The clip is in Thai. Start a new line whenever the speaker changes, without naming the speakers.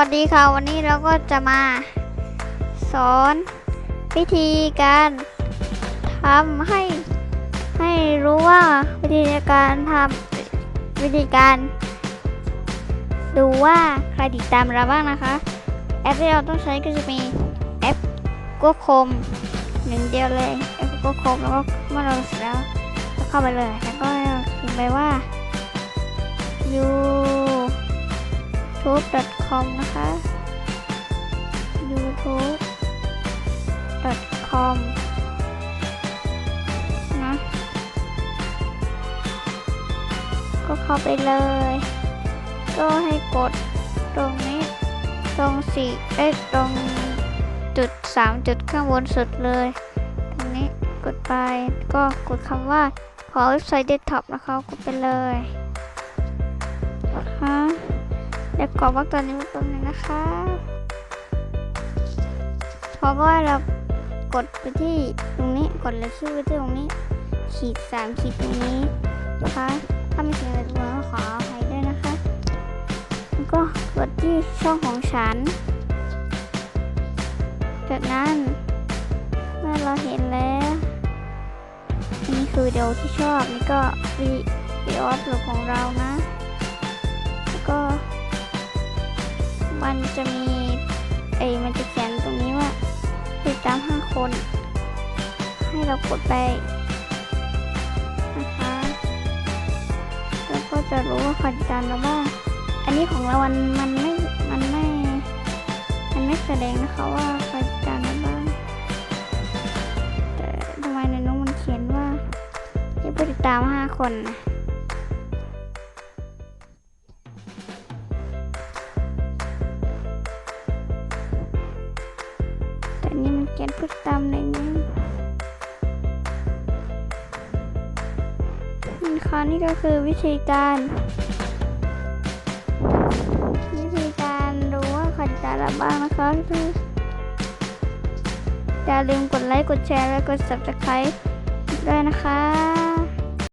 วัสดีค่ะ วันนี้เราก็จะมา สอนวิธีการทำให้ให้รู้ว่าวิธีการทำวิธีการ ดูว่าใครติดตามเราบ้างนะคะ แอปที่เราต้องใช้ก็จะมีแอปก็คมหนึ่งเดียวเลยแอปก็คมแล้วก็เมื่อเราเสร็จแล้วก็เข้าไปเลยแล้วก็พิมพ์ไปว่า youtube.com นะคะ youtube.com นะก็เข้าไปเลย ก็ให้กดตรงนี้ ตรงสี่เอ้ตรงจุดสามจุดข้างบนสุดเลย ตรงนี้กดไปก็กดคำว่าขอเว็บไซต์เดสก์ท็อปนะคะกดไปเลยฮะ ยวกรอกว่าตัวนี้มาตรงนึงนะคะ เพราะว่าเรากดไปที่ตรงนี้กดเลยชื่อไปที่ตรงนี้ ขีดสามขีดตรงนี้นะคะถ้ามีเสียงอะไรตรงนี้ขออภัยด้วยนะคะแล้วก็กดที่ช่องของฉัน จากนั้นเมื่อเราเห็นแล้วนี่คือวิดีโอที่ชอบนี่ก็วิดีโออัพโหลดของเรานะ จะมีเอ้มันจะเขียนตรงนี้ว่าติดตามห้าคน ให้เรากดไปนะคะแล้วก็จะรู้ว่าใครติดตามเราบ้างอันนี้ของเรามันมันไม่มันไม่มันไม่แสดงนะคะว่าใครติดตามเราบ้างแต่ทำไมในนู้นมันเขียนว่ามีผู้ติดตามห้าคนนะ แต่นี่มันเขียนผู้ติดตามอะไรเงนี่ค่ะนี่ก็คือวิธีการ วิธีการดูว่าใครติดตามเรบ้างนะคะคืออย่าลืมกดไลค์ กดแชร์ และกด subscribe ด้วยนะคะ